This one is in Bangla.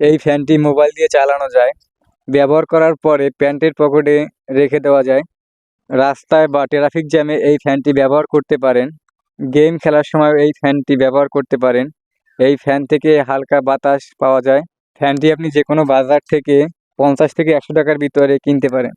এই ফ্যানটি মোবাইল দিয়ে চালানো যায়। ব্যবহার করার পরে প্যান্টের পকেটে রেখে দেওয়া যায়। রাস্তায় বা ট্রাফিক জ্যামে এই ফ্যানটি ব্যবহার করতে পারেন। গেম খেলার সময় এই ফ্যানটি ব্যবহার করতে পারেন। এই ফ্যান থেকে হালকা বাতাস পাওয়া যায়। ফ্যানটি আপনি যে কোনো বাজার থেকে পঞ্চাশ থেকে একশো টাকার ভিতরে কিনতে পারেন।